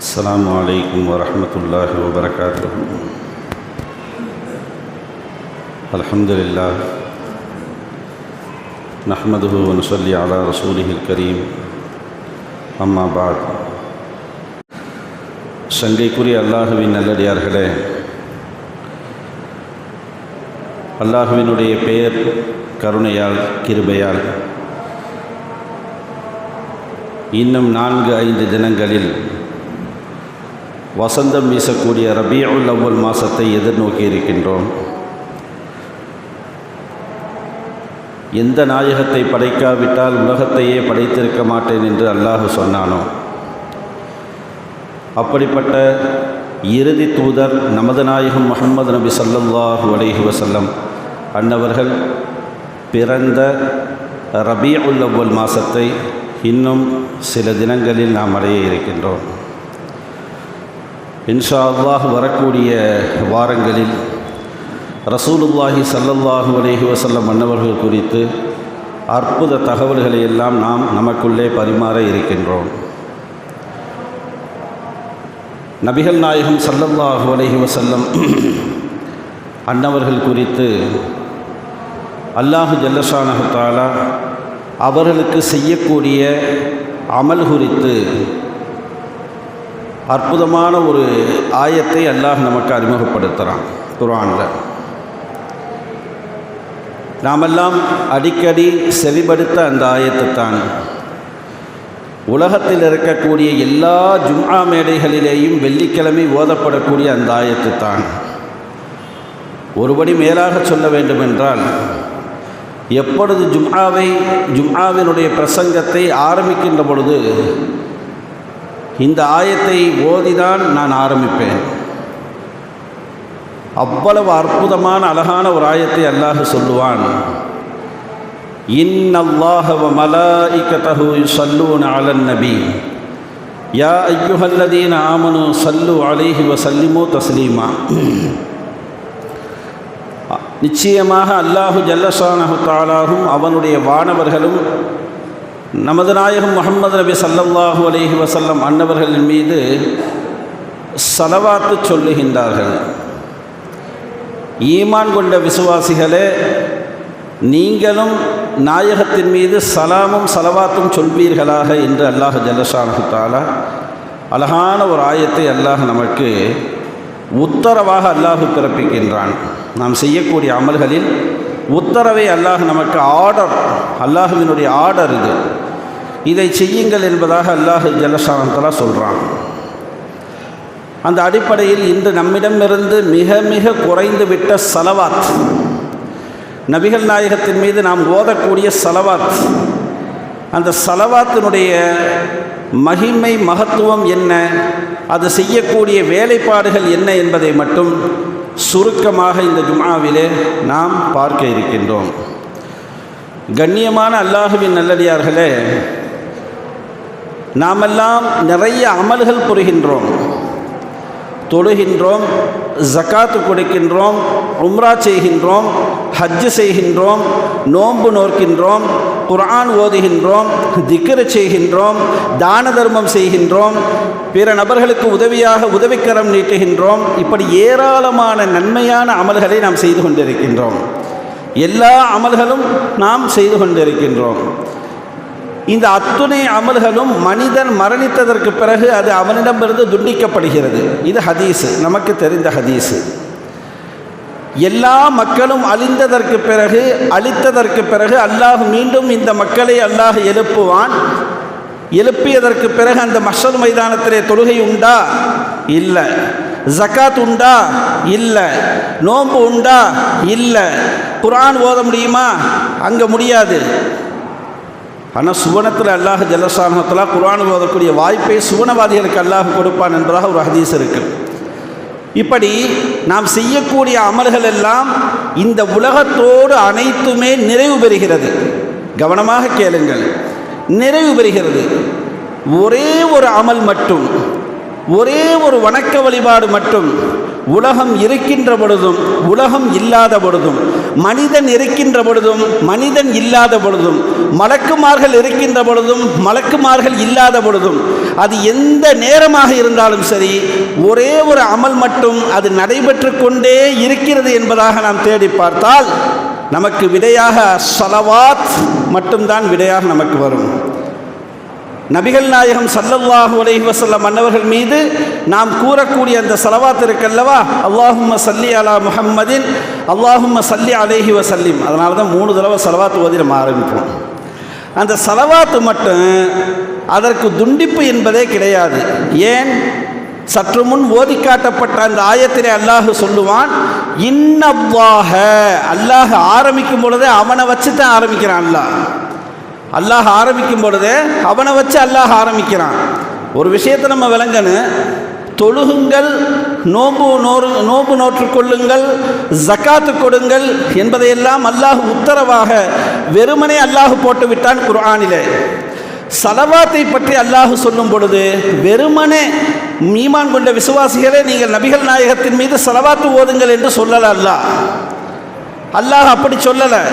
السلام عليكم ورحمة الله وبركاته الحمد لله نحمده ونصلي على رسوله الكريم أما بعد சங்கைக்குரிய அல்லாஹுவின் நல்லடியார்களே அல்லாஹுவினுடைய பெயர் கருணையால் கிருபையால் இன்னும் நான்கு ஐந்து தினங்களில் வசந்தம் வீசக்கூடிய ரபியுல் அவ்வல் மாதத்தை எதிர்நோக்கி இருக்கின்றோம். எந்த நாயகத்தை படைக்காவிட்டால் உலகத்தையே படைத்திருக்க மாட்டேன் என்று அல்லாஹ் சொன்னானோ? அப்படிப்பட்ட இறுதி தூதர் நமது நாயகம் முகமது நபி சல்லாஹு அலைஹி வசல்லம் அன்னவர்கள் பிறந்த ரபியுல் அவ்வல் மாதத்தை இன்னும் சில தினங்களில் நாம் அடைய இருக்கின்றோம். இன்ஷா அல்லாஹ் வரக்கூடிய வாரங்களில் ரசூலுல்லாஹி சல்லல்லாஹு அலேஹி வசல்லம் மன்னவர்கள் குறித்து அற்புத தகவல்களை எல்லாம் நாம் நமக்குள்ளே பரிமாற இருக்கின்றோம். நபிகள் நாயகம் சல்லல்லாஹு அலைஹி வசல்லம் அன்னவர்கள் குறித்து அல்லாஹு ஜல்லஷானஹாலா அவர்களுக்கு செய்யக்கூடிய அமல் குறித்து அற்புதமான ஒரு ஆயத்தை அல்லாஹ் நமக்கு அறிமுகப்படுத்துகிறான் குரானில் நாமெல்லாம் அடிக்கடி செவிப்படுத்த அந்த ஆயத்தை தான். உலகத்தில் இருக்கக்கூடிய எல்லா ஜும்ஆ மேடைகளிலேயும் வெள்ளிக்கிழமை ஓதப்படக்கூடிய அந்த ஆயத்து தான். ஒருபடி மேலாக சொல்ல வேண்டுமென்றால் எப்பொழுது ஜும்ஆவை ஜும்ஆவினுடைய பிரசங்கத்தை ஆரம்பிக்கின்ற பொழுது இந்த ஆயத்தை ஓதிதான் நான் ஆரம்பிப்பேன். அவ்வளவு அற்புதமான அழகான ஒரு ஆயத்தை அல்லாஹ் சொல்லுவான். இன் அல்லாஹ மலாஇகதஹு யுஸல்லூன அலன் நபி. யா ஐயுஹல்லதீன ஆமனு சல்லு அலைஹி வசல்லிமு தஸ்லீமா. நிச்சயமாக அல்லாஹு ஜல்லசானஹு தாலாகும் அவனுடைய வானவர்களும் நமது நாயகம் முகமது நபி சல்லல்லாஹு அலைஹி வசல்லம் அன்னவர்களின் மீது சலவாத்து சொல்லுகின்றார்கள். ஈமான் கொண்ட விசுவாசிகளே நீங்களும் நாயகத்தின் மீது சலாமும் சலவாத்தும் சொல்வீர்களாக என்று அல்லாஹ் ஜல்லஷானஹு தாலா அழகான ஒரு ஆயத்தை அல்லாஹ் நமக்கு உத்தரவாக அல்லாஹு பிறப்பிக்கின்றான். நாம் செய்யக்கூடிய அமல்களில் உத்தரவை அல்லாஹ் நமக்கு ஆர்டர் அல்லாஹுவினுடைய ஆர்டர் இது. இதை செய்யுங்கள் என்பதாக அல்லாஹு ஜலசானத்தலா சொல்கிறான் அந்த அடிப்படையில் இன்று நம்மிடமிருந்து மிக மிக குறைந்து விட்ட சலவாத் நபிகள் நாயகத்தின் மீது நாம் ஓதக்கூடிய சலவாத் அந்த சலவாத்தினுடைய மகிமை மகத்துவம் என்ன அது செய்யக்கூடிய வேலைப்பாடுகள் என்ன என்பதை மட்டும் சுருக்கமாக இந்த ஜுமாவிலே நாம் பார்க்க இருக்கின்றோம். கண்ணியமான அல்லாஹுவின் நல்லடியார்களே நாமெல்லாம் நிறைய அமல்கள் புரிகின்றோம். தொழுகின்றோம் ஜக்காத்து கொடுக்கின்றோம் உம்ரா செய்கின்றோம் ஹஜ்ஜு செய்கின்றோம் நோன்பு நோக்கின்றோம் குரான் ஓதுகின்றோம் திக்கரை செய்கின்றோம் தான தர்மம் செய்கின்றோம் பிற நபர்களுக்கு உதவியாக உதவிக்கரம் நீட்டுகின்றோம். இப்படி ஏராளமான நன்மையான அமல்களை நாம் செய்து கொண்டிருக்கின்றோம். எல்லா அமல்களும் நாம் செய்து கொண்டிருக்கின்றோம். இந்த அத்துணை அமல்களும் மனிதன் மரணித்ததற்கு பிறகு அது அவனிடமிருந்து துண்டிக்கப்படுகிறது. இது ஹதீஸு. நமக்கு தெரிந்த ஹதீஸு. எல்லா மக்களும் அழிந்ததற்கு பிறகு அழித்ததற்கு பிறகு அல்லாஹ் மீண்டும் இந்த மக்களை அல்லாஹ் எழுப்புவான். எழுப்பியதற்கு பிறகு அந்த மஷல் மைதானத்திலே தொழுகை உண்டா? இல்லை. ஜக்காத் உண்டா? இல்லை. நோன்பு உண்டா? இல்லை. குரான் ஓத முடியுமா? அங்கே முடியாது. ஆனால் சுவனத்தில் அல்லாஹ் ஜலசானத்தில் குரான் ஓதக்கூடிய வாய்ப்பை சுவனவாதிகளுக்கு அல்லாஹ் கொடுப்பான் என்பதாக ஒரு ஹதீஸ் இருக்குது இப்படி நாம் செய்யக்கூடிய அமல்கள் எல்லாம் இந்த உலகத்தோடு அனைத்துமே நிறைவு பெறுகிறது. கவனமாக கேளுங்கள். நிறைவு பெறுகிறது. ஒரே ஒரு அமல் மட்டும் ஒரே ஒரு வணக்க வழிபாடு மட்டும் உலகம் இருக்கின்ற பொழுதும் உலகம் இல்லாத பொழுதும் மனிதன் இருக்கின்ற பொழுதும் மனிதன் இல்லாத பொழுதும் மலக்குமார்கள் இருக்கின்ற பொழுதும் மலக்குமார்கள் இல்லாத பொழுதும் அது எந்த நேரமாக இருந்தாலும் சரி ஒரே ஒரு அமல் மட்டும் அது நடைபெற்று கொண்டே இருக்கிறது என்பதாக நாம் தேடி பார்த்தால் நமக்கு விடையாக சலவாத் மட்டும்தான் விடையாக நமக்கு வரும். நபிகள் நாயகம் சல்லல்லாஹு அலைஹி வசல்லம் மன்னவர்கள் மீது நாம் கூறக்கூடிய அந்த சலவாத் இருக்கல்லவா? அல்லாஹும்ம சல்லி அலா முஹம்மதின் அல்லாஹும்ம சல்லி அலைஹி வசல்லிம் அதனால தான் மூணு தடவை செலவாத்து ஓதி நம்ம ஆரம்பிப்போம். அந்த சலவாத்து மட்டும் அதற்கு துண்டிப்பு என்பதே கிடையாது. ஏன்? சற்று முன் ஓதி காட்டப்பட்ட அந்த ஆயத்திலே அல்லாஹ் சொல்லுவான் இன்னவ்வாக அல்லாஹ். ஆரம்பிக்கும் பொழுதே அவனை வச்சு தான் ஆரம்பிக்கிறான் அல்லாஹ். அல்லாஹ் ஆரம்பிக்கும் பொழுது அவனை வச்சு அல்லாஹ் ஆரம்பிக்கிறான். ஒரு விஷயத்தை நம்ம விளங்கணும். தொழுகுங்கள் நோம்பு நோறு நோம்பு நோற்று கொள்ளுங்கள் ஜக்காத்து கொடுங்கள் என்பதையெல்லாம் அல்லாஹ் உத்தரவாக வெறுமனே அல்லாஹ் போட்டு விட்டான் குர்ஆனிலே. சலவாத்தை பற்றி அல்லாஹு சொல்லும் பொழுது வெறுமனே மீமான் கொண்ட விசுவாசிகளே நீங்கள் நபிகள் நாயகத்தின் மீது சலவாத்து ஓதுங்கள் என்று சொல்லல அல்லாஹ். அல்லாஹ் அப்படி சொல்லலை.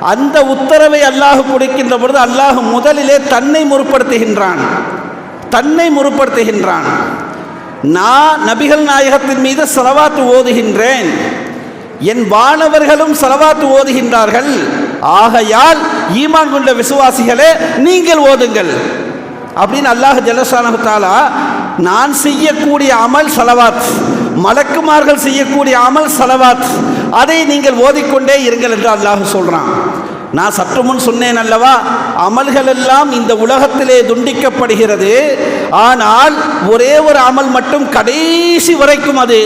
அந்த உத்தரவை அல்லாஹ் கொடுக்கின்ற பொழுது அல்லாஹ் முதலிலே தன்னை முற்படுத்துகின்றான். தன்னை முற்படுத்துகின்றான். நான் நபிகள் நாயகத்தின் மீது செலவாத்து ஓதுகின்றேன். என் வானவர்களும் செலவாத்து ஓதுகின்றார்கள். ஆகையால் ஈமான் கொண்ட விசுவாசிகளே நீங்கள் ஓதுங்கள். அப்படின்னு அல்லாஹ் ஜலசானகத்தாலா நான் செய்யக்கூடிய அமல் சலவாத் மலக்குமார்கள் செய்யக்கூடிய அமல் சலவாத் அதை நீங்கள் ஓதிக்கொண்டே இருங்கள் என்று அல்லாஹ் சொல்கிறான் நான் சற்று முன் சொன்னேன் அல்லவா அமல்கள் எல்லாம் இந்த உலகத்திலே துண்டிக்கப்படுகிறது ஆனால் ஒரே ஒரு அமல் மட்டும் கடைசி வரைக்கும் அது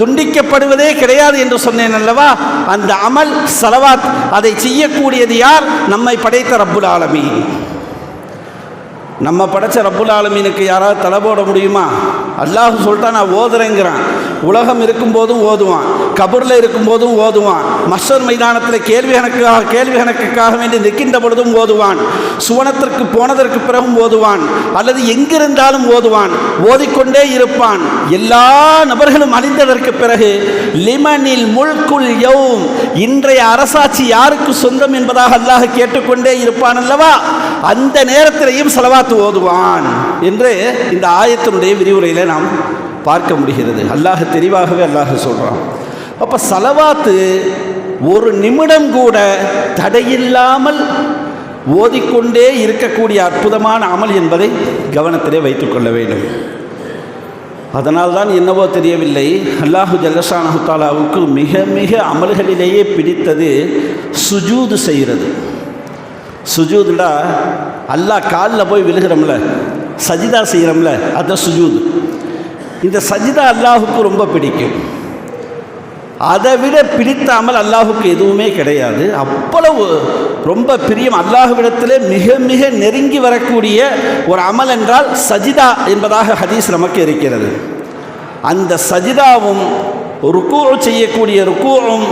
துண்டிக்கப்படுவதே கிடையாது என்று சொன்னேன் அல்லவா அந்த அமல் சலவாத் அதை செய்யக்கூடியது யார்? நம்மை படைத்த ரப்புல் ஆலமி நம்ம படைச்ச ரப்புல் ஆலமீனுக்கு யாராவது தலை போட முடியுமா? அல்லாஹ் சொல்லிட்டா நான் ஓதுறேங்கிறான். உலகம் இருக்கும்போதும் ஓதுவான் கபூரில் இருக்கும்போதும் ஓதுவான் மஸ்டர் மைதானத்தில் கேள்வி கணக்காக கேள்வி கணக்குக்காக வேண்டி நிற்கின்ற பொழுதும் ஓதுவான் சுவனத்திற்கு போனதற்கு பிறகும் ஓதுவான் அல்லது எங்கிருந்தாலும் ஓதுவான் ஓதிக்கொண்டே இருப்பான். எல்லா நபர்களும் அழிந்ததற்கு பிறகு லிமனில் முல்குல் யோம் இன்றைய அரசாட்சி யாருக்கு சொந்தம் என்பதாக அல்லாஹ் கேட்டுக்கொண்டே இருப்பான் அல்லவா? அந்த நேரத்திலையும் செலவாத்து ஓதுவான். என்று இந்த ஆயத்தினுடைய விரிவுரையில் நாம் பார்க்க முடிகிறது. அல்லாஹ் தெளிவாகவே அல்லாஹ் சொல்கிறான் அப்போ சலவாத்து ஒரு நிமிடம் கூட தடையில்லாமல் ஓதிக்கொண்டே இருக்கக்கூடிய அற்புதமான அமல் என்பதை கவனத்திலே வைத்துக்கொள்ள வேண்டும். அதனால்தான் என்னவோ தெரியவில்லை அல்லாஹு ஜல்லஷானஹு மிக மிக அமல்களிலேயே பிடித்தது சுஜூது செய்கிறது. சுஜூதுடா அல்லாஹ் காலில் போய் விழுகிறோம்ல சஜிதா செய்கிறோம்ல அதுதான் சுஜூது. இந்த சஜிதா அல்லாஹுக்கு ரொம்ப பிடிக்கும். அதை விட பிடித்தாமல் அல்லாஹுக்கு எதுவுமே கிடையாது. அவ்வளவு ரொம்ப பிரியம். அல்லாஹுவிடத்தில் மிக மிக நெருங்கி வரக்கூடிய ஒரு அமல் என்றால் சஜிதா என்பதாக ஹதீஸ் நமக்கு இருக்கிறது. அந்த சஜிதாவும் ருக்கூ செய்யக்கூடிய ருக்கூவும்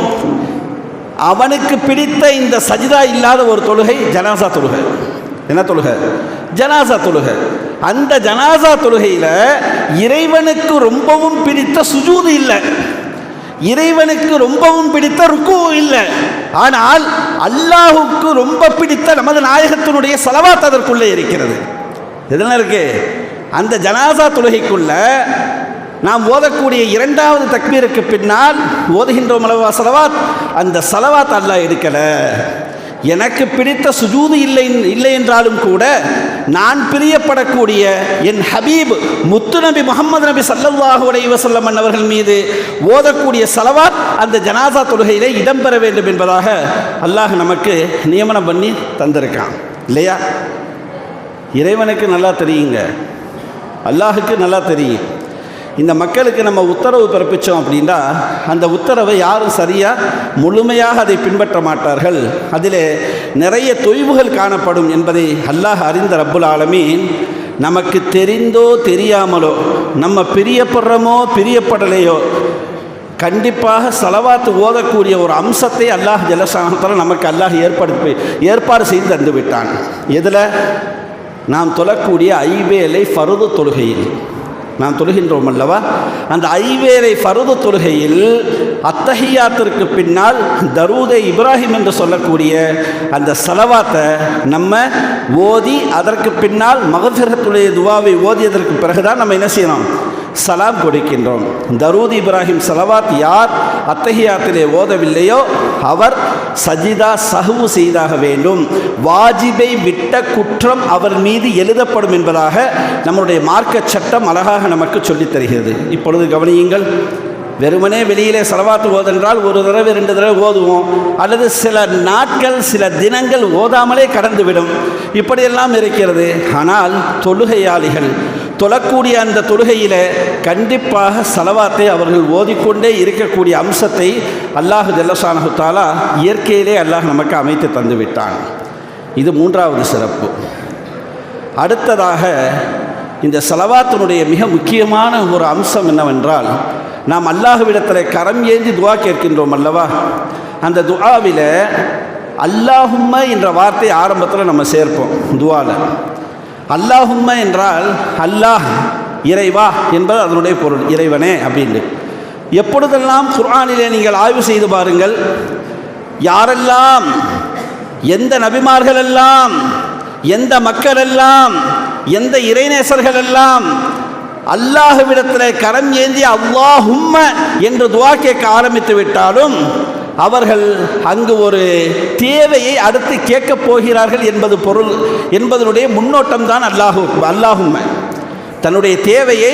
அவனுக்கு பிடித்த இந்த சஜிதா இல்லாத ஒரு தொழுகை ஜனாசா தொழுகை. என்ன தொழுகை? ஜனாசா தொழுகை. அந்த ஜனாசா தொழுகையில் இறைவனுக்கு ரொம்பவும் பிடித்த சுஜூது இல்லை. இறைவனுக்கு ரொம்பவும் பிடித்த ருக்குவும் இல்லை. ஆனால் அல்லாஹுக்கு ரொம்ப பிடித்த நமது நாயகத்தினுடைய செலவாத் அதற்குள்ளே இருக்கிறது. எதுனா இருக்கு? அந்த ஜனாசா தொழுகைக்குள்ள நாம் ஓதக்கூடிய இரண்டாவது தக்பீருக்கு பின்னால் ஓதுகின்றோம் அளவா செலவாத்? அந்த செலவாத் அல்லாஹ் எடுக்கலை. எனக்கு பிடித்த சுஜூது இல்லை இல்லை என்றாலும் கூட நான் பிரியப்படக்கூடிய என் ஹபீப் முத்து நபி முகமது நபி சல்லல்லாஹு அலைஹி அவர்கள் மீது ஓதக்கூடிய சலவாத் அந்த ஜனாசா தொழுகையிலே இடம்பெற வேண்டும் என்பதாக அல்லாஹ் நமக்கு நியமனம் பண்ணி தந்திருக்கான். இல்லையா? இறைவனுக்கு நல்லா தெரியுங்க. அல்லாஹுக்கு நல்லா தெரியும். இந்த மக்களுக்கு நம்ம உத்தரவு பிறப்பித்தோம் அப்படின்னா அந்த உத்தரவை யாரும் சரியாக முழுமையாக அதை பின்பற்ற மாட்டார்கள். அதில் நிறைய தொய்வுகள் காணப்படும் என்பதை அல்லாஹ் அறிந்த ரப்புல் ஆலமீன் நமக்கு தெரிந்தோ தெரியாமலோ நம்ம பிரியப்படுறோமோ பிரியப்படலையோ கண்டிப்பாக செலவாத்து ஓதக்கூடிய ஒரு அம்சத்தை அல்லாஹ் ஜலசானத்தில் நமக்கு அல்லாஹ் ஏற்படுத்தி ஏற்பாடு செய்து தந்து விட்டான் இதில் நாம் தொழக்கூடிய ஐவேலை ஃபருது தொழுகையில். நாம் தொழுகின்றோம் அல்லவா அந்த ஐவேரை ஃபருது தொழுகையில் அத்தஹியாத்திற்கு பின்னால் தரூதே இப்ராஹிம் என்று சொல்லக்கூடிய அந்த செலவாத்தை நம்ம ஓதி அதற்கு பின்னால் மகஃபிரத்துடைய துவாவை ஓதியதற்கு பிறகுதான் நம்ம என்ன செய்யணும்? சலாம் கொடுக்கின்றோம். தரூத் இப்ராஹிம் சலவாத் யார் அத்தகையாத்திலே ஓதவில்லையோ அவர் சஜிதா சஹவு செய்தாக வேண்டும். வாஜிபை விட்ட குற்றம் அவர் மீது எழுதப்படும் என்பதாக நம்முடைய மார்க்க சட்டம் அழகாக நமக்கு சொல்லித் தருகிறது. இப்பொழுது கவனியுங்கள் வெறுமனே வெளியிலே செலவாத்து ஓதென்றால் ஒரு தடவை ரெண்டு தடவை ஓதுவோம். அல்லது சில நாட்கள் சில தினங்கள் ஓதாமலே கடந்துவிடும். இப்படியெல்லாம் இருக்கிறது. ஆனால் தொழுகையாளிகள் தொழக்கூடிய அந்த தொழுகையில் கண்டிப்பாக செலவாத்தை அவர்கள் ஓதிக்கொண்டே இருக்கக்கூடிய அம்சத்தை அல்லாஹு ஜல்லசானஹு தாலா இயற்கையிலே அல்லாஹ் நமக்கு அமைத்து தந்து விட்டான் இது மூன்றாவது சிறப்பு. அடுத்ததாக இந்த செலவாத்தினுடைய மிக முக்கியமான ஒரு அம்சம் என்னவென்றால் நாம் அல்லாஹுவிடத்தில் கரம் ஏந்தி துவா கேட்கின்றோம் அல்லவா? அந்த துவாவில் அல்லாஹும்ம என்ற வார்த்தை ஆரம்பத்தில் நம்ம சேர்ப்போம் துவாவில் அல்லாஹும்மா என்றால் அல்லாஹ் இறைவா என்பது அதனுடைய பொருள் இறைவனே அப்படின்னு. எப்பொழுதெல்லாம் குர்ஆனிலே நீங்கள் ஆய்வு செய்து பாருங்கள் யாரெல்லாம் எந்த நபிமார்கள் எல்லாம் எந்த மக்கள் எல்லாம் எந்த இறைநேசர்கள் எல்லாம் அல்லாஹுவிடத்தில் கரம் ஏந்தி அல்லாஹும்ம என்று துவா கேட்க ஆரம்பித்து விட்டாலும் அவர்கள் அங்கு ஒரு தேவையை அடுத்து கேட்கப் போகிறார்கள் என்பது பொருள் என்பதனுடைய முன்னோட்டம் தான் அல்லாஹு அல்லாஹும் தன்னுடைய தேவையை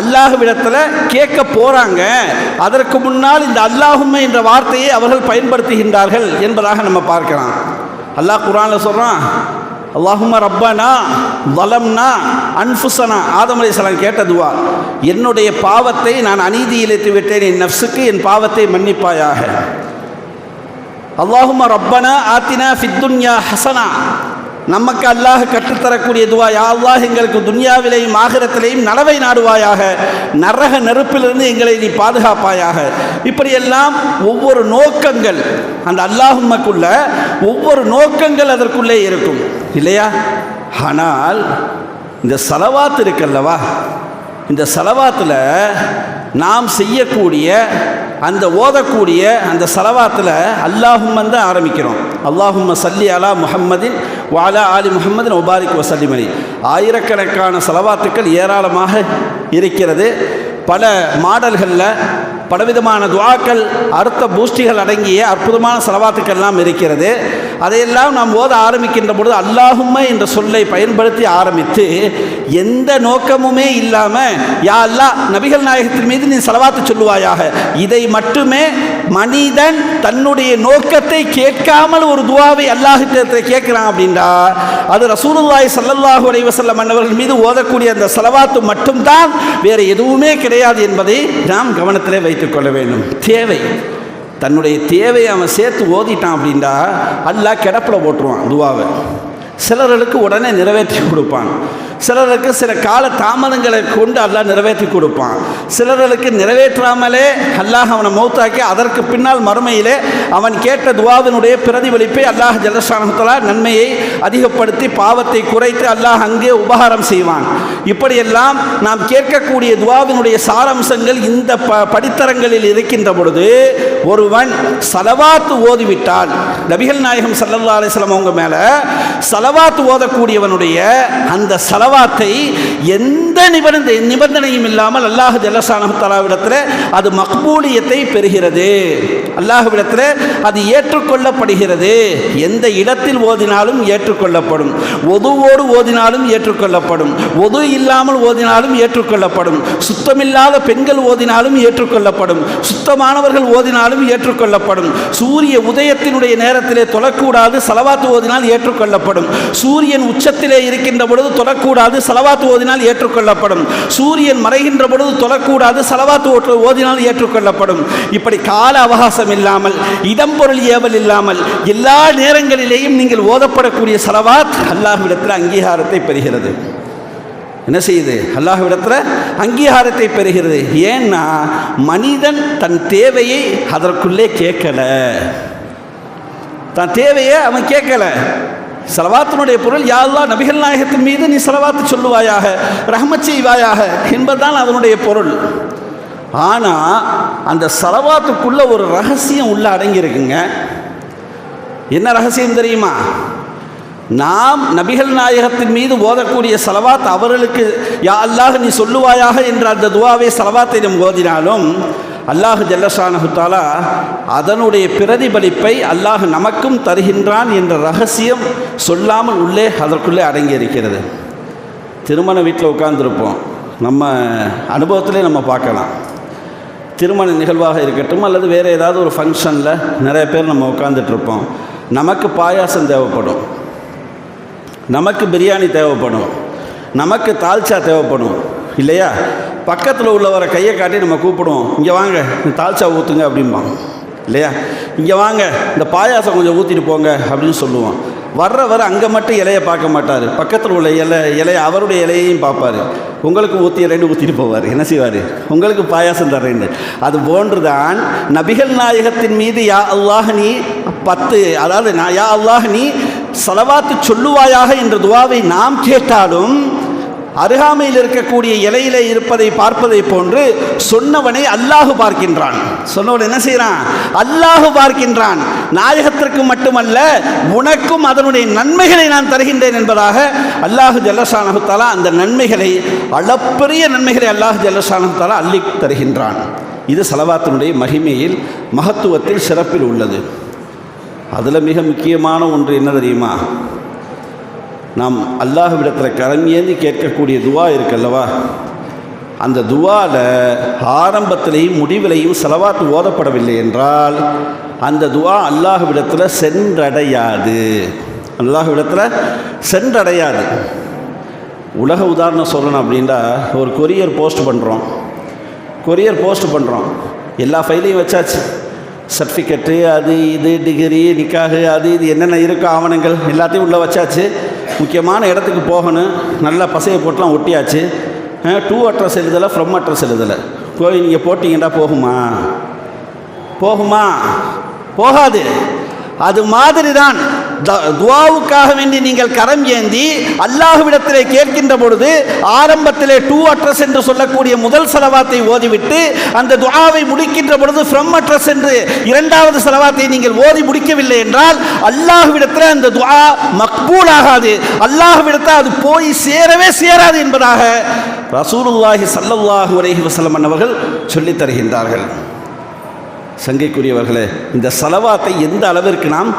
அல்லாஹுவிடத்தில் கேட்க போகிறாங்க அதற்கு முன்னால் இந்த அல்லாஹுமை என்ற வார்த்தையை அவர்கள் பயன்படுத்துகின்றார்கள் என்பதாக நம்ம பார்க்கலாம். அல்லாஹ் குரானில் சொல்கிறான் அல்லாஹும ரப்பனா வலம்னா அன்ஃபுசனா ஆதம் அலைஹிஸ்ஸலாம் கேட்டதுவா என்னுடைய பாவத்தை நான் அநீதி இழைத்து விட்டேன் என் நஃப்ஸுக்கு என் பாவத்தை மன்னிப்பாயாக. அல்லாஹும ரப்பனா ஆத்தினா ஃபித்துன்யா ஹசனா. நமக்கு அல்லாஹ் கற்றுத்தரக்கூடிய துவா யா அல்லாஹ் எங்களுக்கு துன்யாவிலேயும் ஆகிரத்திலேயும் நலவை நாடுவாயாக. நரக நெருப்பிலிருந்து எங்களை நீ பாதுகாப்பாயாக. இப்படியெல்லாம் ஒவ்வொரு நோக்கங்கள் அந்த அல்லாஹும்மக்குள்ள ஒவ்வொரு நோக்கங்கள் அதற்குள்ளே இருக்கும். இல்லையா? ஆனால் இந்த செலவாத்து இருக்கல்லவா? இந்த செலவாத்தில் நாம் செய்யக்கூடிய அந்த ஓதக்கூடிய அந்த சலவாத்தில் அல்லாஹும்மன் தான் ஆரம்பிக்கிறோம். அல்லாஹும்ம சல்லி அலா முஹம்மதின் வாலா ஆலி முஹம்மதின் ஒபாரிக் வசல்லிமணி ஆயிரக்கணக்கான சலவாத்துக்கள் ஏராளமாக இருக்கிறது. பல மாடல்களில் பலவிதமான துவாக்கள் அர்த்த பூஷ்டிகள் அடங்கிய அற்புதமான செலவாத்துக்கள்லாம் இருக்கிறது. அதையெல்லாம் நாம் ஓத ஆரம்பிக்கின்ற பொழுது அல்லாஹும்ம என்ற சொல்லை பயன்படுத்தி ஆரம்பித்து எந்த நோக்கமுமே இல்லாமல் யா அல்லா நபிகள் நாயகத்தின் மீது நீ செலவாத்து சொல்லுவாயாக. இதை மட்டுமே மனிதன் தன்னுடைய நோக்கத்தை கேட்காமல் ஒரு துவாவை அல்லாஹிட்டத்தை கேட்குறான் அப்படின்றா. அது ரசூலுல்லாய் சல்லல்லாஹு அலைஹி மன்னவர்கள் மீது ஓதக்கூடிய அந்த செலவாத்து மட்டும்தான் வேறு எதுவுமே கிடையாது என்பதை நாம் கவனத்திலே வைத்துக்கொள்ள வேண்டும். தேவை. தன்னுடைய தேவையை அவன் சேர்த்து ஓதிட்டான் அப்படின்டா அல்லா கிடப்பில் போட்டுருவான் துவாவை. சிலர்களுக்கு உடனே நிறைவேற்றி கொடுப்பான். சிலருக்கு சில கால தாமதங்களை கொண்டு அல்லாஹ் நிறைவேற்றி கொடுப்பான். சிலர்களுக்கு நிறைவேற்றாமலே அல்லாஹ் அவனை மௌத்தாக்கி அதற்கு பின்னால் மறுமையிலே அவன் கேட்ட துவாவினுடைய பிரதிபலிப்பை அல்லாஹ் ஜலசானத்தலா நன்மையை அதிகப்படுத்தி பாவத்தை குறைத்து அல்லாஹ் அங்கே உபகாரம் செய்வான். இப்படியெல்லாம் நாம் கேட்கக்கூடிய துவாவினுடைய சாரம்சங்கள் இந்த ப படித்தரங்களில் இருக்கின்ற பொழுது ஒருவன் சலவாத்து ஓதிவிட்டால் நபிகள் நாயகம் சல்லல்லா அலிஸ்லாம் அவங்க மேலே சலவாத்து ஓதக்கூடியவனுடைய அந்த சல சலவாத்தை எந்த நிபந்தனை நிபந்தனையும் இல்லாமல் அல்லாஹ் ஜல்லசானத்தலாவிடத்தில் அது மக்பூலியத்தை பெறுகிறது. அல்லாஹுவிடத்தில் அது ஏற்றுக்கொள்ளப்படுகிறது. எந்த இடத்தில் ஓதினாலும் ஏற்றுக்கொள்ளப்படும். ஒதுவோடு ஓதினாலும் ஏற்றுக்கொள்ளப்படும். ஒது இல்லாமல் ஓதினாலும் ஏற்றுக்கொள்ளப்படும். சுத்தமில்லாத பெண்கள் ஓதினாலும் ஏற்றுக்கொள்ளப்படும். சுத்தமானவர்கள் ஓதினாலும் ஏற்றுக்கொள்ளப்படும். சூரிய உதயத்தினுடைய நேரத்திலே தொழக்கூடாது. சலவாத்து ஓதினால் ஏற்றுக்கொள்ளப்படும். சூரியன் உச்சத்திலே இருக்கின்ற பொழுது தொழக்கூடாது. செலவாத்து ஓதினால் ஏற்றுக்கொள்ளப்படும். சூரியன் மறைகின்ற பொழுது தொழக்கூடாது செலவாத்து ஓட்டு ஓதினால் ஏற்றுக்கொள்ளப்படும். இப்படி கால அவகாசம் இல்லாமல் இடம்பொருள் ஏவல் இல்லாமல் எல்லா நேரங்களிலேயும் நீங்கள் ஓதப்படக்கூடிய செலவாத் அல்லாஹ்விடத்தில் அங்கீகாரத்தை பெறுகிறது. என்ன செய்யுது? அல்லாஹ்விடத்தில் அங்கீகாரத்தை பெறுகிறது. ஏன்னா மனிதன் தன் தேவையை அதற்குள்ளே கேட்கல. தன் தேவையை அவன் கேட்கலை. செலவாத்தினுடைய பொருள் யாரெல்லாம் நபிகள் நாயகத்தின் மீது நீ செலவாத்து சொல்லுவாயாக ரஹமத் செய்வாயாக என்பதுதான் அதனுடைய பொருள். ஆனால் அந்த செலவாத்துக்குள்ளே ஒரு ரகசியம் உள்ள அடங்கியிருக்குங்க. என்ன ரகசியம் தெரியுமா? நாம் நபிகள் நாயகத்தின் மீது ஓதக்கூடிய செலவாத் அவர்களுக்கு யா அல்லாஹ் நீ சொல்லுவாயாக என்ற அந்த துவாவை செலவாத்தை நாம் ஓதினாலும் அல்லாஹு ஜல்லஷானஹு அதனுடைய பிரதிபலிப்பை அல்லாஹ் நமக்கும் தருகின்றான் என்ற ரகசியம் சொல்லாமல் உள்ளே அதற்குள்ளே அடங்கி இருக்கிறது திருமண வீட்டில் உட்கார்ந்துருப்போம். நம்ம அனுபவத்திலே நம்ம பார்க்கலாம். திருமண நிகழ்வாக இருக்கட்டும் அல்லது வேறு ஏதாவது ஒரு ஃபங்க்ஷனில் நிறைய பேர் நம்ம உட்காந்துட்ருப்போம் நமக்கு பாயாசம் தேவைப்படும். நமக்கு பிரியாணி தேவைப்படும். நமக்கு தால்ச்சா தேவைப்படும். இல்லையா? பக்கத்தில் உள்ளவரை கையை காட்டி நம்ம கூப்பிடுவோம். இங்கே வாங்க இந்த தால்ச்சா ஊற்றுங்க அப்படிம்பாங்க. இல்லையா? இங்கே வாங்க இந்த பாயாசம் கொஞ்சம் ஊற்றிட்டு போங்க அப்படின்னு சொல்லுவோம் வர்றவர் அங்கே மட்டும் இலையை பார்க்க மாட்டார். பக்கத்தில் உள்ள இலை இலையை அவருடைய இலையையும் பார்ப்பார். உங்களுக்கு ஊற்றி இலைன்னு ஊற்றிட்டு போவார். என்ன செய்வார்? உங்களுக்கு பாயாசம் தர்றேன்னு. அது போன்றுதான் நபிகள் நாயகத்தின் மீது யா அல்லாஹ் நீ பத்து அதாவது நான் யா அல்லாஹ் நீ சலவாத்து சொல்லுவாயாக என்ற துவாவை நாம் கேட்டாலும் அருகாமையில் இருக்கக்கூடிய இலையிலே இருப்பதை பார்ப்பதை போன்று சொன்னவனை அல்லாஹு பார்க்கின்றான். சொன்னவன் என்ன செய்கிறான்? அல்லாஹு பார்க்கின்றான். நாயகத்திற்கு மட்டுமல்ல உனக்கும் அதனுடைய நன்மைகளை நான் தருகின்றேன் என்பதாக அல்லாஹு ஜல்லசானகுத்தாலா அந்த நன்மைகளை அளப்பெரிய நன்மைகளை அல்லாஹு ஜல்லசானகுத்தாலா அள்ளி தருகின்றான். இது செலவாத்தினுடைய மகிமையில் மகத்துவத்தில் சிறப்பில் உள்ளது. அதில் மிக முக்கியமான ஒன்று என்ன தெரியுமா? நாம் அல்லாஹுவிடத்தில் கரம் ஏந்தி கேட்கக்கூடிய துவா இருக்கல்லவா? அந்த துவாவில் ஆரம்பத்திலையும் முடிவிலையும் செலவாத்து ஓதப்படவில்லை என்றால் அந்த துவா அல்லாஹுவிடத்தில் சென்றடையாது. அல்லாஹுவிடத்தில் சென்றடையாது. உலக உதாரணம் சொல்லணும் அப்படின்னா ஒரு கொரியர் போஸ்ட் பண்ணுறோம் கொரியர் போஸ்ட் பண்ணுறோம் எல்லா ஃபைலையும் வச்சாச்சு. சர்டிஃபிகேட்டு அது இது டிகிரி நிக்காகு அது இது என்னென்ன இருக்கோ ஆவணங்கள் எல்லாத்தையும் உள்ளே வச்சாச்சு. முக்கியமான இடத்துக்கு போகணும். நல்லா பசையை போட்டுலாம் ஒட்டியாச்சு. டூ அட்ரஸ் எழுதலை ஃப்ரம் அட்ரஸ் எழுதலை. போய் நீங்கள் போட்டிங்கன்னா போகுமா? போகுமா? போகாது. அது மாதிரி தான் துவாவுக்காக வேண்டி நீங்கள் கரம் ஏந்தி அல்லாஹுவிடத்திலே கேட்கின்ற பொழுது ஆரம்பத்திலே டூ அட்ரஸ் என்று சொல்லக்கூடிய முதல் செலவாத்தை ஓதிவிட்டு அந்த துவாவை முடிக்கின்ற பொழுது ஃப்ரம் அட்ரஸ் என்று இரண்டாவது செலவாத்தை நீங்கள் ஓதி முடிக்கவில்லை என்றால் அல்லாஹுவிடத்தில் அந்த துவா மக்பூல் ஆகாது அல்லாஹுவிடத்தில் அது போய் சேரவே சேராது என்பதாக ரசூலுல்லாஹி சல்லல்லாஹு அலைஹி வஸல்லம் அவர்கள் சொல்லித் தருகின்றார்கள். சங்கைக்குரியவர்களே இந்த செலவாத்தை எந்த அளவிற்கு நாம்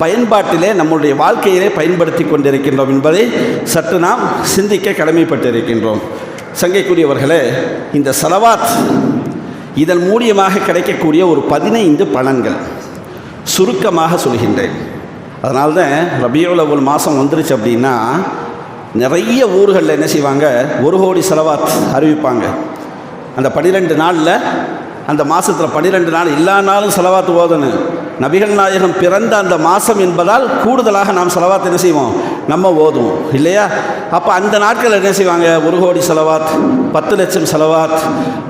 பயன்பாட்டிலே நம்முடைய வாழ்க்கையிலே பயன்படுத்தி கொண்டிருக்கின்றோம் என்பதை சற்று நாம் சிந்திக்க கடமைப்பட்டிருக்கின்றோம். சங்கைக்குரியவர்களே இந்த செலவாத் இதன் மூலியமாக கிடைக்கக்கூடிய ஒரு பதினைந்து பலன்கள் சுருக்கமாக சொல்கின்றேன். அதனால்தான் ரபியுல் அவ்வல் மாதம் வந்துருச்சு அப்படின்னா நிறைய ஊர்களில் என்ன செய்வாங்க? ஒரு கோடி செலவாத் அறிவிப்பாங்க. அந்த பன்னிரெண்டு நாளில் அந்த மாதத்தில் பன்னிரெண்டு நாள் எல்லா நாளும் செலவாத்து ஓதணும். நபிகள் நாயகம் பிறந்த அந்த மாதம் என்பதால் கூடுதலாக நாம் செலவாத் என்ன செய்வோம்? நம்ம ஓதுவோம். இல்லையா? அப்போ அந்த நாட்கள் என்ன செய்வாங்க? ஒரு கோடி செலவாத் பத்து லட்சம் செலவாத்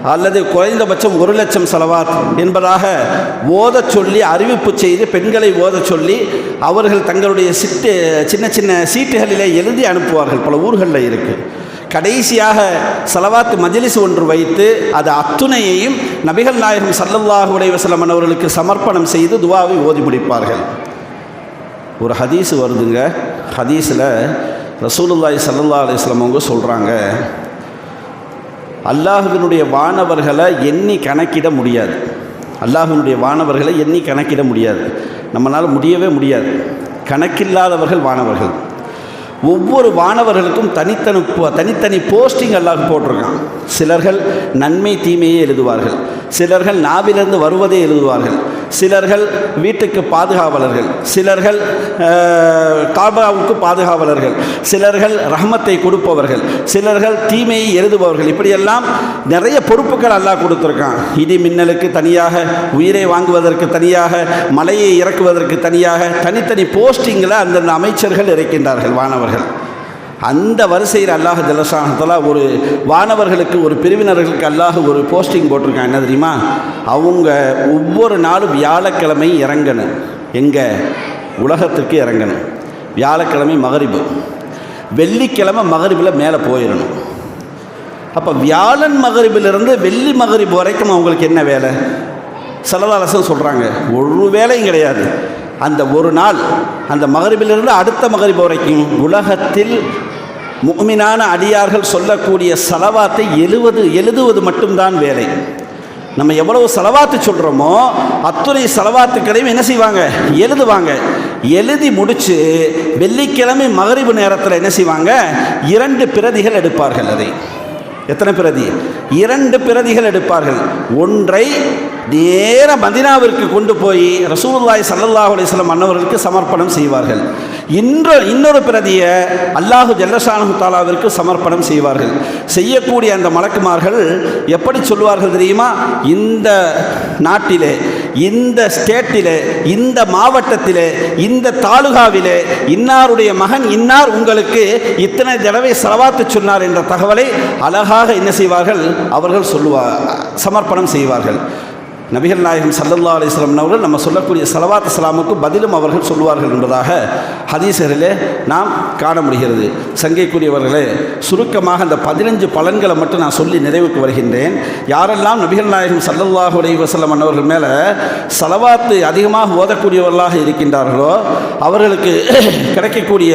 அல்லது குறைந்தபட்சம் ஒரு லட்சம் செலவாத் என்பதாக ஓதச் சொல்லி அறிவிப்பு செய்து பெண்களை ஓதச் சொல்லி அவர்கள் தங்களுடைய சிட்டு சின்ன சின்ன சீட்டுகளிலே எழுதி அனுப்புவார்கள். பல ஊர்களில் இருக்குது கடைசியாக செலவாத்து மஜ்லிஸ் ஒன்று வைத்து அது அத்துணையையும் நபிகள் நாயகம் சல்லல்லாஹு அலைஹி அவர்களுக்கு சமர்ப்பணம் செய்து துவாவை ஓதி முடிப்பார்கள். ஒரு ஹதீஸ் வருதுங்க. ஹதீஸில் ரசூலுல்லாய் சல்லல்லா அலிஸ்லாம் அவங்க சொல்கிறாங்க அல்லாஹுவினுடைய வானவர்களை எண்ணி கணக்கிட முடியாது. அல்லாஹுவினுடைய வானவர்களை எண்ணி கணக்கிட முடியாது. நம்மளால் முடியவே முடியாது. கணக்கில்லாதவர்கள் வானவர்கள். ஒவ்வொரு மாணவர்களுக்கும் தனித்தனி தனித்தனி போஸ்டிங் எல்லாம் போட்டிருக்கான் சிலர்கள் நன்மை தீமையே எழுதுவார்கள். சிலர்கள் நாவிலிருந்து வருவதே எழுதுவார்கள். சிலர்கள் வீட்டுக்கு பாதுகாவலர்கள் சிலர்கள் காபாவுக்கு பாதுகாவலர்கள் சிலர்கள் ரஹமத்தை கொடுப்பவர்கள் சிலர்கள் தீமையை எழுதுபவர்கள். இப்படியெல்லாம் நிறைய பொறுப்புகள் அல்லாஹ் கொடுத்துருக்கான். இடி மின்னலுக்கு தனியாக உயிரை வாங்குவதற்கு தனியாக மலையை இறக்குவதற்கு தனியாக தனித்தனி போஸ்டிங்கில் அந்தந்த அமைச்சர்கள் இருக்கின்றார்கள் வானவர்கள். அந்த வரிசையில் அல்லாஹ் ஜலசானத்தில் ஒரு வானவர்களுக்கு ஒரு பிரிவினர்களுக்கு அல்லாஹ் ஒரு போஸ்டிங் போட்டிருக்கான். என்ன தெரியுமா? அவங்க ஒவ்வொரு நாளும் வியாழக்கிழமை இறங்கணும். எங்கே? உலகத்திற்கு இறங்கணும். வியாழக்கிழமை மகரிபு. வெள்ளிக்கிழமை மகரிபில் மேலே போயிடணும் அப்போ வியாழன் மகரிபிலிருந்து வெள்ளி மகரிப் வரைக்கும் அவங்களுக்கு என்ன வேலை? செலவாலசம் சொல்கிறாங்க ஒரு வேலையும் கிடையாது. அந்த ஒரு நாள் அந்த மகரிபிலிருந்து அடுத்த மகரிப் வரைக்கும் உலகத்தில் முக்மினான அடியார்கள் சொல்லக்கூடிய செலவாத்தை எழுவது எழுதுவது மட்டும்தான் வேலை. நம்ம எவ்வளவு செலவாத்து சொல்கிறோமோ அத்துணை செலவாத்துக்களையும் என்ன செய்வாங்க? எழுதுவாங்க. எழுதி முடித்து வெள்ளிக்கிழமை மகரிபு நேரத்தில் என்ன செய்வாங்க? இரண்டு பிரதிகள் எடுப்பார்கள் அதை. எத்தனை பிரதி? இரண்டு பிரதிகள் எடுப்பார்கள். ஒன்றை நேர மதினாவிற்கு கொண்டு போய் ரசூல்லாய் சல்லல்லாஹ் அலைஹிஸ்ஸலாம் அன்னவர்களுக்கு சமர்ப்பணம் செய்வார்கள். இன்று இன்னொரு பிரதியை அல்லாஹு ஜல்லசானு தாலாவிற்கு சமர்ப்பணம் செய்வார்கள். செய்யக்கூடிய அந்த மலக்குமார்கள் எப்படி சொல்லுவார்கள் தெரியுமா? இந்த நாட்டிலே இந்த ஸ்டேட்டில் இந்த மாவட்டத்தில் இந்த தாலுகாவில் இன்னாருடைய மகன் இன்னார் உங்களுக்கு இத்தனை தடவை செலவாத்து சொன்னார் என்ற தகவலை அழகாக என்ன செய்வார்கள்? அவர்கள் சொல்லுவார் சமர்ப்பணம் செய்வார்கள். நபிகள் நாயகம் சல்லல்லா அலிஸ்லாம் அவர்கள் நம்ம சொல்லக்கூடிய சலவாத் சலாமுக்கு பதிலும் அவர்கள் சொல்லுவார்கள் என்பதாக ஹதீசரிலே நாம் காண முடிகிறது சங்கைக்குரியவர்களே சுருக்கமாக அந்த பதினஞ்சு பலன்களை மட்டும் நான் சொல்லி நிறைவுக்கு வருகின்றேன். யாரெல்லாம் நபிகள் நாயகம் சல்லல்லாஹு அலி வசலம் அன்னவர்கள் மேலே சலவாத்து அதிகமாக ஓதக்கூடியவர்களாக இருக்கின்றார்களோ அவர்களுக்கு கிடைக்கக்கூடிய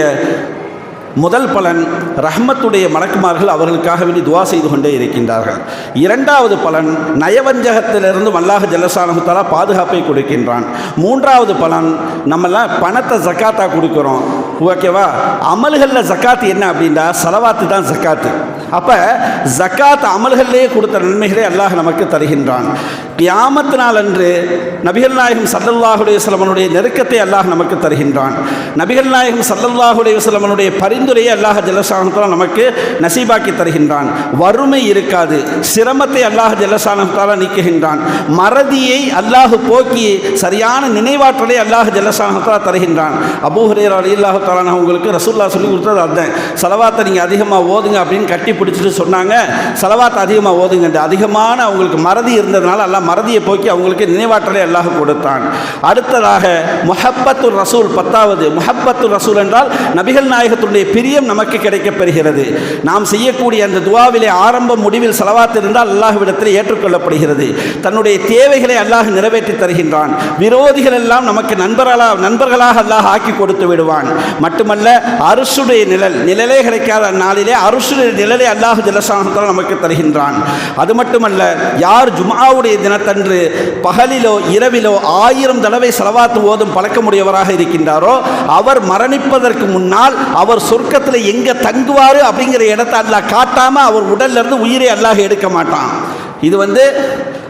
முதல் பலன் ரஹ்மத்துடைய மலக்குமார்கள் அவர்களுக்காக வேண்டி துவா செய்து கொண்டே இருக்கின்றார்கள். இரண்டாவது பலன் நயவஞ்சகத்திலிருந்து வல்லாக ஜல்லசானகுத்தாலா பாதுகாப்பை கொடுக்கின்றான். மூன்றாவது பலன் நம்மெல்லாம் பணத்தை ஜக்காத்தாக கொடுக்குறோம். ஓகேவா அமல்களில் ஜக்காத்து என்ன அப்படின்னா செலவாத்து தான் ஜக்காத்து. அப்போ ஜக்காத் அமல்களிலேயே கொடுத்த நன்மைகளை அல்லாஹ் நமக்கு தருகின்றான். கியாமத்து நாள் அன்று நபிகள் நாயகம் சல்லல்லாஹுடைய சிலமனுடைய நெருக்கத்தை அல்லாஹ் நமக்கு தருகின்றான். நபிகள் நாயகம் சல்லல்லாஹுடைய வஸல்லமனுடைய பரிந்துரையை அல்லாஹ் ஜல்லசானத்தால் நமக்கு நசீபாக்கி தருகின்றான். வறுமை இருக்காது சிரமத்தை அல்லாஹ் ஜல்லசானத்தால் நீக்குகின்றான். மறதியை அல்லாஹ் போக்கி சரியான நினைவாற்றலை அல்லாஹ் ஜல்லசானத்தால் தருகின்றான். அபூஹரேர் அலி அல்லாஹு தாலான உங்களுக்கு ரசூல்லா சொல்லி கொடுத்தது அதுதான். செலவாத்தை நீங்கள் அதிகமாக ஓதுங்க அப்படின்னு கட்டி பிடிச்சிட்டு சொன்னாங்க. செலவாத்தை அதிகமாக ஓதுங்க. அதிகமான அவங்களுக்கு மறதி இருந்ததுனால அல்லாஹ் மறதியை போக்கி அவங்களுக்கு நினைவாற்றலை அல்லாஹ் கொடுத்தான். அடுத்ததாக முஹப்பத்து ரசூல் பத்தாவது முஹப்பத்து ரசூல் என்றால் நபிகள் நாயகத்துடைய பிரியம் நமக்கு கிடைக்கப்பெறுகிறது நாம் செய்யக்கூடிய அந்த துவாவிலே ஆரம்ப முடிவில் செலவாத்து இருந்தால் அல்லாஹ்விடத்தில் ஏற்றுக்கொள்ளப்படுகிறது. தன்னுடைய தேவைகளை அல்லாஹ் நிறைவேற்றி தருகின்றான். விரோதிகள் எல்லாம் நமக்கு நண்பர்களாக நண்பர்களாக அல்லாஹ் ஆக்கி கொடுத்து விடுவான். மட்டுமல்ல அருசுடைய நிழல் நிழலே கிடைக்காத நாளிலே அருசுடைய நிழலை அல்லாஹ் ஜலசானத்தால் நமக்கு தருகின்றான். அது மட்டுமல்ல யார் ஜுமாவுடைய தினத்தன்று பகலிலோ இரவிலோ ஆயிரம் தடவை செலவாத்து ஓதும் பழக்கமுடையவராக இருக்கின்றாரோ அவர் மரணிப்பதற்கு முன்னால் அவர் சொர்க்கத்தில் எங்கே தங்குவார் அப்படிங்கிற இடத்தை அல்லாஹ் காட்டாமல் அவர் உடல்ல இருந்து உயிரை அல்லாஹ் எடுக்க மாட்டான். இது வந்து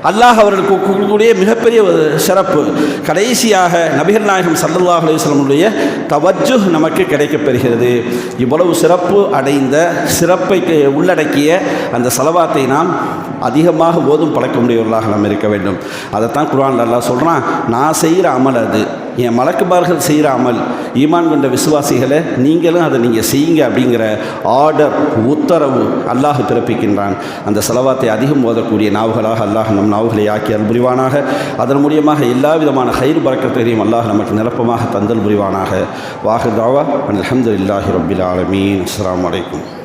அல்லாஹ் அவர்களுக்கு கொடுக்கக்கூடிய மிகப்பெரிய ஒரு சிறப்பு. கடைசியாக நபிகள் நாயகம் சல்லல்லாஹ் அலுவலமுடைய தவஜு நமக்கு கிடைக்கப்பெறுகிறது. இவ்வளவு சிறப்பு அடைந்த சிறப்பை உள்ளடக்கிய அந்த செலவாத்தை நாம் அதிகமாக ஓதும் பழக்கமுடையவர்களாக நாம் இருக்க வேண்டும். அதைத்தான் குரான் அல்லாஹ் சொல்கிறான் நான் செய்கிற அமல் அது. என் மலக்குமார்கள் செய்கிற அமல் ஈமான் கொண்ட விசுவாசிகளை நீங்களும் அதை நீங்கள் செய்யுங்க அப்படிங்கிற ஆர்டர் உத்தரவு அல்லாஹ் பிறப்பிக்கின்றான். அந்த செலவாத்தை அதிகம் ஓதக்கூடிய நாவுகளாக அல்லாஹ் நம் நாவுகளை ஆக்கி அல் புரிவானாக. அதன் மூலியமாக எல்லா விதமான கயிறு பறக்கத்தையும் அல்லாஹ் நமக்கு நிரப்பமாக தந்தல் புரிவானாக. வாஹு தாவா இல்லாஹி ரொம்ப ஆலமீன். அஸ்லாம் வலைக்கம்